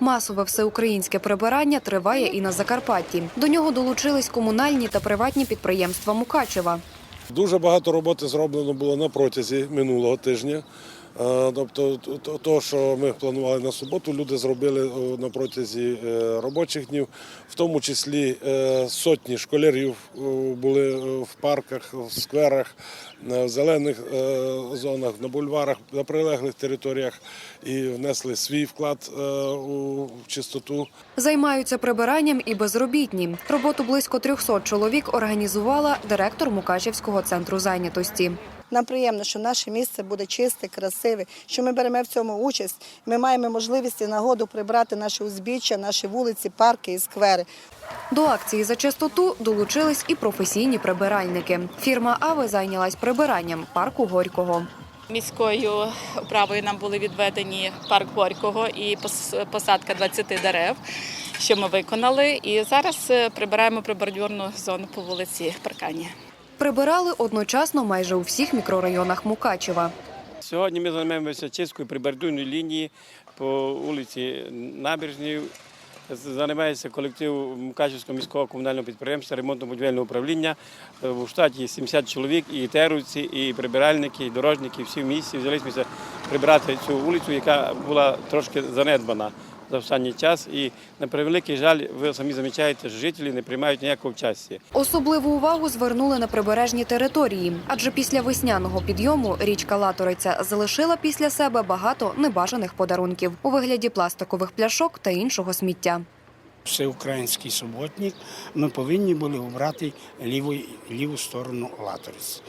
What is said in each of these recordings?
Масове всеукраїнське прибирання триває і на Закарпатті. До нього долучились комунальні та приватні підприємства Мукачева. Дуже багато роботи зроблено було на протязі минулого тижня. Е, Тобто, то- що ми планували на суботу, люди зробили е, на протязі е, робочих днів, в тому числі сотні школярів були в парках, в скверах, в зелених зонах, на бульварах, на прилеглих територіях і внесли свій вклад у чистоту. Займаються прибиранням і безробітні. Роботу близько 300 чоловік організувала директор Мукачевського центру зайнятості. Нам приємно, що наше місце буде чисте, красиве, що ми беремо в цьому участь. Ми маємо можливість і нагоду прибрати наші узбіччя, наші вулиці, парки і сквери. До акції за чистоту долучились і професійні прибиральники. Фірма Ави зайнялась прибиранням парку Горького. Міською управою нам були відведені парк Горького і посадка 20 дерев, що ми виконали. І зараз е, прибираємо прибордюрну зону по вулиці Паркані. Прибирали одночасно майже у всіх мікрорайонах Мукачева. Сьогодні ми займаємося чисткою прибордюрної лінії по вулиці Набережній. Займається колектив Мукачевського міського комунального підприємства ремонтно-будівельного управління. Е, В штаті 70 чоловік, і теруці, і прибиральники, і дорожники, всі в місті взялися прибирати цю вулицю, яка була трошки занедбана за останній час. І на превеликий жаль, ви самі замічаєте, що жителі не приймають ніякого участі. Особливу увагу звернули на прибережні території, адже після весняного підйому річка Латориця залишила після себе багато небажаних подарунків у вигляді пластикових пляшок та іншого сміття. всеукраїнський суботник, ми повинні були обрати ліву, ліву сторону Латориці.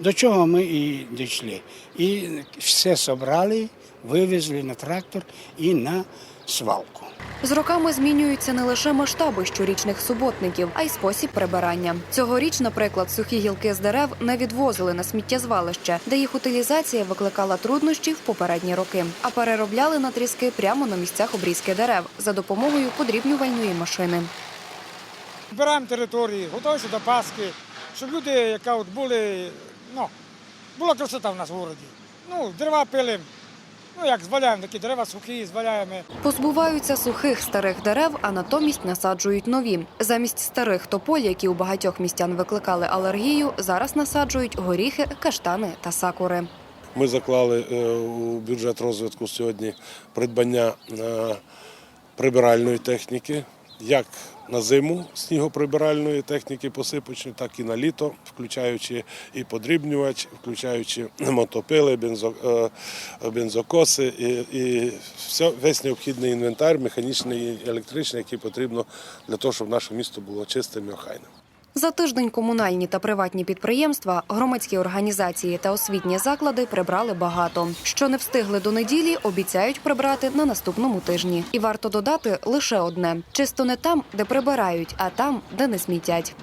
До чого ми і дійшли. І все зібрали, вивезли на трактор і на свалку. З роками змінюються не лише масштаби щорічних суботників, а й спосіб прибирання. Цьогоріч, наприклад, сухі гілки з дерев не відвозили на сміттєзвалище, де їх утилізація викликала труднощі в попередні роки, а переробляли на тріски прямо на місцях обрізки дерев за допомогою подрібнювальної машини. збираємо території, готуємося до Пасхи, щоб люди, яка от були, ну, була красота в нас в городі. Ну, дерева пилимо, ну як зваляємо такі дерева сухі, зваляємо. Позбуваються сухих старих дерев, а натомість насаджують нові. Замість старих тополь, які у багатьох містян викликали алергію, зараз насаджують горіхи, каштани та сакури. Ми заклали е, у бюджет розвитку сьогодні придбання е, прибиральної техніки, як на зиму снігоприбиральної техніки посипочної, так і на літо, включаючи і подрібнювач, включаючи мотопили, е, бензокоси і, і все, весь необхідний інвентар, механічний і електричний, який потрібно для того, щоб наше місто було чистим і охайним. За тиждень комунальні та приватні підприємства, громадські організації та освітні заклади прибрали багато. Що не встигли до неділі, обіцяють прибрати на наступному тижні. І варто додати лише одне: чисто не там, де прибирають, а там, де не смітять.